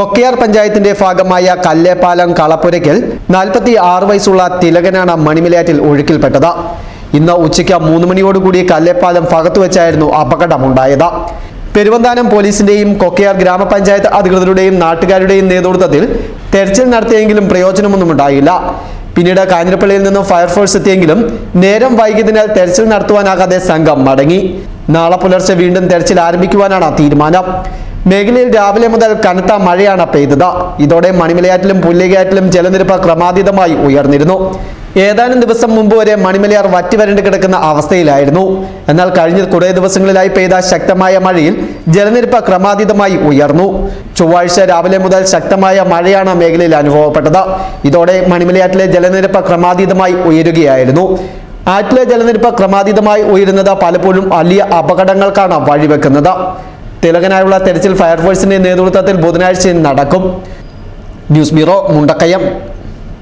കൊക്കയാർ പഞ്ചായത്തിന്റെ ഭാഗമായ കല്ലേപ്പാലം കളപ്പുരയ്ക്കൽ നാൽപ്പത്തി ആറ് വയസ്സുള്ള തിലകനാണ് മണിമലയാറ്റിൽ ഒഴുക്കിൽപ്പെട്ടത്. ഇന്ന് ഉച്ചയ്ക്ക് മൂന്ന് മണിയോടുകൂടി കല്ലേപ്പാലം ഭാഗത്തു വെച്ചായിരുന്നു അപകടമുണ്ടായത്. പെരുവന്താനം പോലീസിന്റെയും കൊക്കയാർ ഗ്രാമപഞ്ചായത്ത് അധികൃതരുടെയും നാട്ടുകാരുടെയും നേതൃത്വത്തിൽ തെരച്ചിൽ നടത്തിയെങ്കിലും പ്രയോജനമൊന്നും ഉണ്ടായില്ല. പിന്നീട് കാഞ്ഞിരപ്പള്ളിയിൽ നിന്നും ഫയർഫോഴ്സ് എത്തിയെങ്കിലും നേരം വൈകിയതിനാൽ തെരച്ചിൽ നടത്തുവാനാകാതെ സംഘം മടങ്ങി. നാളെ പുലർച്ചെ വീണ്ടും തെരച്ചിൽ ആരംഭിക്കുവാനാണ് തീരുമാനം. മേഖലയിൽ രാവിലെ മുതൽ കനത്ത മഴയാണ് പെയ്തത്. ഇതോടെ മണിമലയാറ്റിലും പുല്ലികയാറ്റിലും ജലനിരപ്പ് ക്രമാതീതമായി ഉയർന്നിരുന്നു. ഏതാനും ദിവസം മുമ്പ് വരെ മണിമലയാർ വറ്റിവരണ്ട് കിടക്കുന്ന അവസ്ഥയിലായിരുന്നു. എന്നാൽ കഴിഞ്ഞ കുറേ ദിവസങ്ങളിലായി പെയ്ത ശക്തമായ മഴയിൽ ജലനിരപ്പ് ക്രമാതീതമായി ഉയർന്നു. ചൊവ്വാഴ്ച രാവിലെ മുതൽ ശക്തമായ മഴയാണ് മേഖലയിൽ അനുഭവപ്പെട്ടത്. ഇതോടെ മണിമലയാറ്റിലെ ജലനിരപ്പ് ക്രമാതീതമായി ഉയരുകയായിരുന്നു. ആറ്റിലെ ജലനിരപ്പ് ക്രമാതീതമായി ഉയരുന്നത് പലപ്പോഴും വലിയ അപകടങ്ങൾക്കാണ് വഴിവെക്കുന്നത്. തിലകനായുള്ള തെരച്ചിൽ ഫയർഫോഴ്സിന്റെ നേതൃത്വത്തിൽ ബുധനാഴ്ച നടക്കും. News bureau Mundakayam.